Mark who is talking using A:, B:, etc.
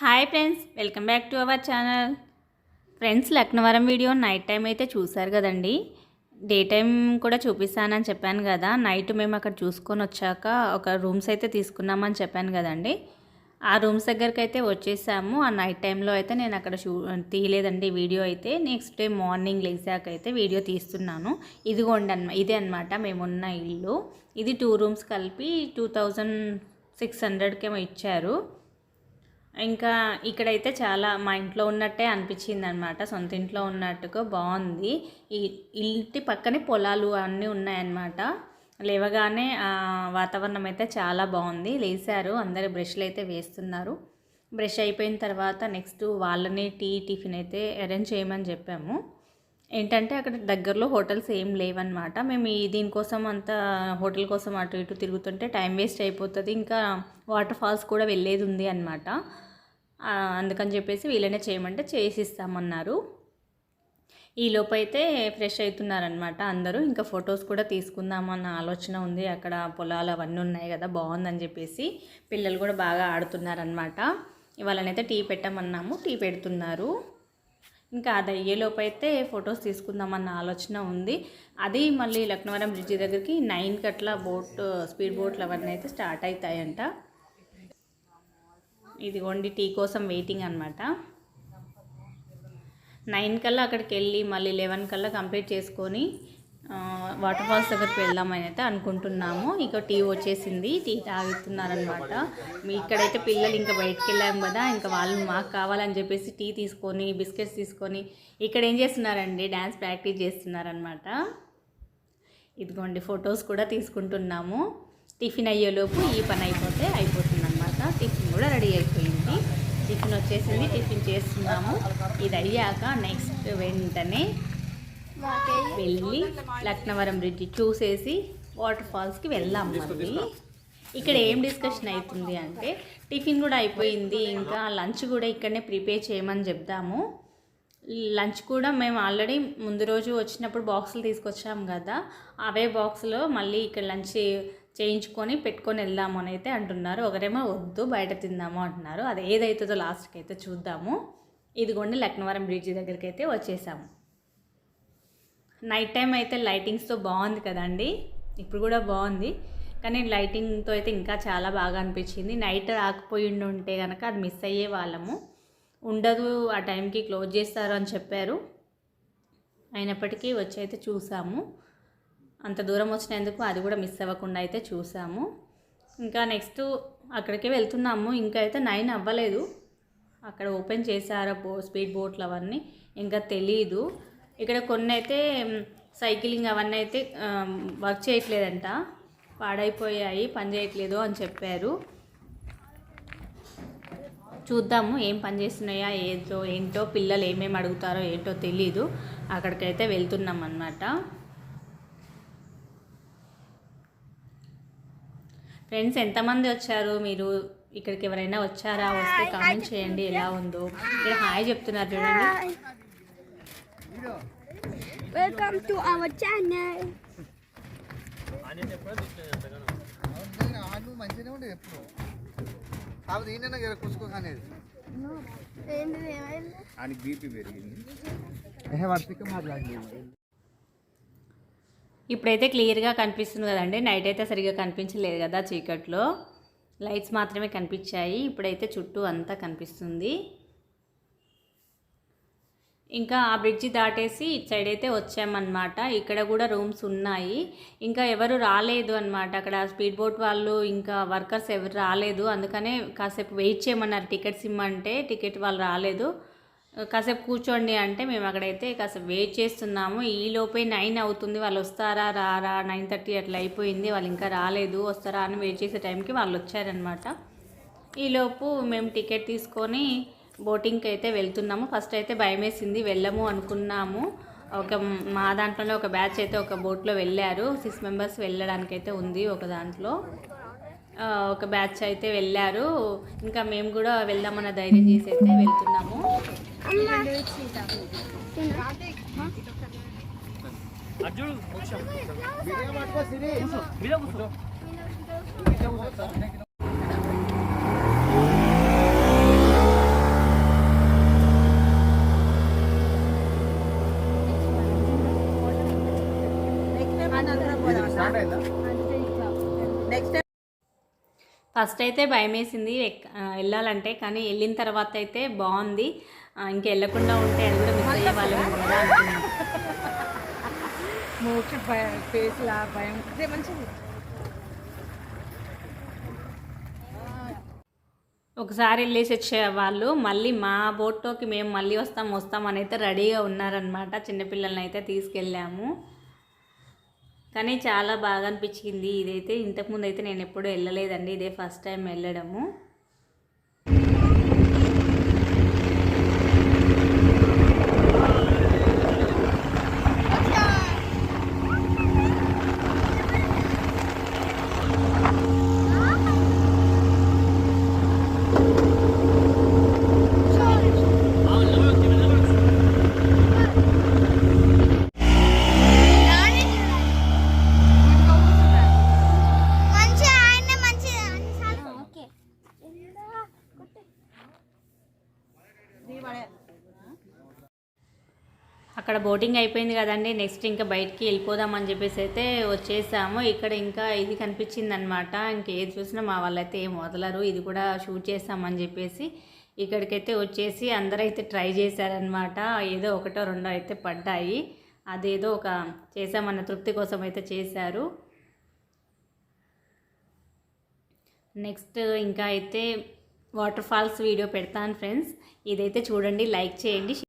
A: Hi friends welcome back to our channel. Friends Laknavaram video night time అయితే చూశారు కదండి. Day time కూడా చూపిస్తానని చెప్పాను కదా. నైట్ మేము అక్కడ చూసుకొని వచ్చాక ఒక రూమ్స్ అయితే తీసుకున్నామని చెప్పాను కదండి. ఆ రూమ్స్ దగ్గరికి అయితే వచ్చేసాము. ఆ నైట్ టైంలో అయితే నేను అక్కడ షూ తీయలేదండి వీడియో అయితే. నెక్స్ట్ డే మార్నింగ్ లేచాక అయితే వీడియో తీస్తున్నాను. ఇదిగోండి అన్న ఇదే అనమాట మేమున్న ఇల్లు. ఇది టూ రూమ్స్ కలిపి టూ థౌజండ్ సిక్స్ హండ్రెడ్కేమో ఇచ్చారు. ఇంకా ఇక్కడైతే చాలా మా ఇంట్లో ఉన్నట్టే అనిపించింది అనమాట సొంత ఇంట్లో ఉన్నట్టుగా బాగుంది. ఈ ఇంటి పక్కనే పొలాలు అన్నీ ఉన్నాయన్నమాట. లేవగానే వాతావరణం అయితే చాలా బాగుంది. లేచారు అందరు బ్రష్లు అయితే వేస్తున్నారు. బ్రష్ అయిపోయిన తర్వాత నెక్స్ట్ వాళ్ళని టీ టిఫిన్ అయితే అరేంజ్ చేయమని చెప్పాము. ఏంటంటే అక్కడ దగ్గరలో హోటల్స్ ఏం లేవన్నమాట. మేము ఈ దీనికోసం అంతా హోటల్ కోసం అటు ఇటు తిరుగుతుంటే టైం వేస్ట్ అయిపోతుంది. ఇంకా వాటర్ ఫాల్స్ కూడా వెళ్ళేది ఉంది అనమాట అందుకని చెప్పేసి వీళ్ళనే చేయమంటే చేసి ఇస్తామన్నారు అయితే ఫ్రెష్ అవుతున్నారనమాట అందరూ. ఇంకా ఫొటోస్ కూడా తీసుకుందామన్న ఆలోచన ఉంది. అక్కడ పొలాలు అవన్నీ ఉన్నాయి కదా బాగుందని చెప్పేసి పిల్లలు కూడా బాగా ఆడుతున్నారనమాట ఇవాళనైతే టీ పెట్టమన్నాము టీ పెడుతున్నారు. ఇంకా అది అయ్యేలోపు అయితే ఫొటోస్ తీసుకుందామన్న ఆలోచన ఉంది. అది మళ్ళీ లక్నవరం బ్రిడ్జి దగ్గరికి నైన్కి అట్లా బోట్ స్పీడ్ బోట్లు అవన్నీ అయితే స్టార్ట్ అవుతాయంట. ఇదిగోండి టీ కోసం వెయిటింగ్ అనమాట నైన్ కల్లా అక్కడికి వెళ్ళి మళ్ళీ లెవెన్ కల్లా కంప్లీట్ చేసుకొని వాటర్ ఫాల్స్ దగ్గరికి వెళ్దామని అయితే అనుకుంటున్నాము. ఇక టీ వచ్చేసింది టీ తాగుతున్నారనమాట మీ ఇక్కడైతే పిల్లలు ఇంకా బయటకు వెళ్ళాము కదా ఇంకా వాళ్ళు మాకు కావాలని చెప్పేసి టీ తీసుకొని బిస్కెట్స్ తీసుకొని ఇక్కడ ఏం చేస్తున్నారండి? డ్యాన్స్ ప్రాక్టీస్ చేస్తున్నారనమాట ఇదిగోండి ఫొటోస్ కూడా తీసుకుంటున్నాము. టిఫిన్ అయ్యేలోపు ఈ పని అయిపోతే అయిపోతుంది. అనమాట టిఫిన్ కూడా రెడీ అయిపోయింది. టిఫిన్ వచ్చేసింది టిఫిన్ చేస్తున్నాము. ఇది అయ్యాక నెక్స్ట్ వెంటనే వెళ్ళి లక్నవరం బ్రిడ్జ్ చూసేసి వాటర్ ఫాల్స్కి వెళ్దాం మళ్ళీ. ఇక్కడ ఏం డిస్కషన్ అవుతుంది అంటే టిఫిన్ కూడా అయిపోయింది ఇంకా లంచ్ కూడా ఇక్కడనే ప్రిపేర్ చేయమని చెప్దాము. లంచ్ కూడా మేము ఆల్రెడీ ముందు రోజు వచ్చినప్పుడు బాక్సులు తీసుకొచ్చాము కదా అవే బాక్స్లో మళ్ళీ ఇక్కడ లంచ్ చేయించుకొని పెట్టుకొని వెళ్దాము అని అయితే అంటున్నారు. ఒకరేమో వద్దు బయట తిందాము అంటున్నారు. అది ఏదైతుందో లాస్ట్కి అయితే చూద్దాము. ఇదిగోండి లక్నవరం బ్రిడ్జ్ దగ్గరికి అయితే వచ్చేసాము. నైట్ టైం అయితే లైటింగ్స్తో బాగుంది కదండి. ఇప్పుడు కూడా బాగుంది. కానీ లైటింగ్తో అయితే ఇంకా చాలా బాగా అనిపించింది. నైట్ రాకపోయి ఉంటే కనుక అది మిస్ అయ్యే వాళ్ళము. ఉండదు ఆ టైంకి క్లోజ్ చేస్తారు అని చెప్పారు. అయినప్పటికీ వచ్చి అయితే చూసాము. అంత దూరం వచ్చినందుకు అది కూడా మిస్ అవ్వకుండా అయితే చూసాము. ఇంకా నెక్స్ట్ అక్కడికి వెళ్తున్నాము. ఇంకా అయితే నైన్ అవ్వలేదు. అక్కడ ఓపెన్ చేశారా బో స్పీడ్ బోట్లు అవన్నీ. ఇంకా తెలీదు. ఇక్కడ కొన్ని అయితే సైకిలింగ్ అవన్నీ అయితే వర్క్ చేయట్లేదంట. పాడైపోయాయి పని చేయట్లేదు అని చెప్పారు. చూద్దాము ఏం పని చేస్తున్నాయా ఏదో ఏంటో పిల్లలు ఏమేమి అడుగుతారో ఏంటో తెలీదు. అక్కడికైతే వెళ్తున్నాం అన్నమాట ఫ్రెండ్స్ ఎంతమంది వచ్చారు? మీరు ఇక్కడికి ఎవరైనా వచ్చారా? వస్తే కామెంట్ చేయండి ఎలా ఉందో. ఇక్కడ హాయ్ చెప్తున్నారు చూడండి.
B: వెల్కమ్ టు అవర్ ఛానల్
C: మంచిగానే ఉండేది ఎప్పుడు కుసుకోకనేది ఆయనకి బీపీ పెరిగింది ఏ వర్తిక మాట్లాడలేదు
A: ఇప్పుడైతే క్లియర్గా కనిపిస్తుంది కదండి. నైట్ అయితే సరిగ్గా కనిపించలేదు కదా చీకట్లో. లైట్స్ మాత్రమే కనిపించాయి. ఇప్పుడైతే చుట్టూ అంతా కనిపిస్తుంది. ఇంకా ఆ బ్రిడ్జి దాటేసి ఇటు సైడ్ అయితే వచ్చామన్నమాట. ఇక్కడ కూడా రూమ్స్ ఉన్నాయి. ఇంకా ఎవరు రాలేదు అనమాట అక్కడ స్పీడ్ బోట్ వాళ్ళు ఇంకా వర్కర్స్ ఎవరు రాలేదు. అందుకనే కాసేపు వెయిట్ చేయమన్నారు. టికెట్స్ ఇమ్మంటే టికెట్ వాళ్ళు రాలేదు. కాసేపు కూర్చోండి అంటే మేము అక్కడైతే కాసేపు వెయిట్ చేస్తున్నాము. ఈ లోపే నైన్ అవుతుంది. వాళ్ళు వస్తారా రారా? నైన్ థర్టీ అట్లా అయిపోయింది. వాళ్ళు ఇంకా రాలేదు. వస్తారా అని వెయిట్ చేసే టైంకి వాళ్ళు వచ్చారనమాట ఈలోపు మేము టికెట్ తీసుకొని బోటింగ్కి అయితే వెళ్తున్నాము. ఫస్ట్ అయితే భయం వేసింది వెళ్ళము అనుకున్నాము. ఒక మా దాంట్లోనే ఒక బ్యాచ్ అయితే ఒక బోట్లో వెళ్ళారు. సిక్స్ మెంబర్స్ వెళ్ళడానికి అయితే ఉంది ఒక దాంట్లో. ఒక బ్యాచ్ అయితే వెళ్ళారు. ఇంకా మేము కూడా వెళ్దామన్న ధైర్యం చేసి అయితే వెళ్తున్నాము. ఫస్ట్ అయితే భయమేసింది వెళ్ళాలంటే కానీ వెళ్ళిన తర్వాత అయితే బాగుంది. ఇంకా వెళ్ళకుండా ఉంటే అది కూడా మిస్ అయ్యే వాళ్ళం కదా అనుకున్నాం.
D: మోక్ష భయం ఫేస్లా భయం. ఇదే మంచిది.
A: ఒకసారి వెళ్ళేసి వచ్చే వాళ్ళు మళ్ళీ మా బోట్లోకి మేము మళ్ళీ వస్తాం వస్తాం అని అయితే రెడీగా ఉన్నారనమాట చిన్నపిల్లల్ని అయితే తీసుకెళ్ళాము. కానీ చాలా బాగా అనిపించింది. ఇదైతే ఇంతకుముందు అయితే నేను ఎప్పుడూ వెళ్ళలేదండి. ఇదే ఫస్ట్ టైం వెళ్ళడము. అక్కడ బోటింగ్ అయిపోయింది కదండి. నెక్స్ట్ ఇంకా బయటికి వెళ్ళిపోదామని చెప్పేసి అయితే వచ్చేసాము. ఇక్కడ ఇంకా ఇది కనిపించింది అనమాట ఇంకేది చూసినా మా వాళ్ళైతే ఏం వదలరు. ఇది కూడా షూట్ చేస్తామని చెప్పేసి ఇక్కడికైతే వచ్చేసి అందరైతే ట్రై చేశారనమాట ఏదో ఒకటో రెండో అయితే పడ్డాయి. అదేదో ఒక చేసామన్న తృప్తి కోసం అయితే చేశారు. నెక్స్ట్ ఇంకా అయితే వాటర్ ఫాల్స్ వీడియో పెడతాను ఫ్రెండ్స్. ఇదైతే చూడండి లైక్ చేయండి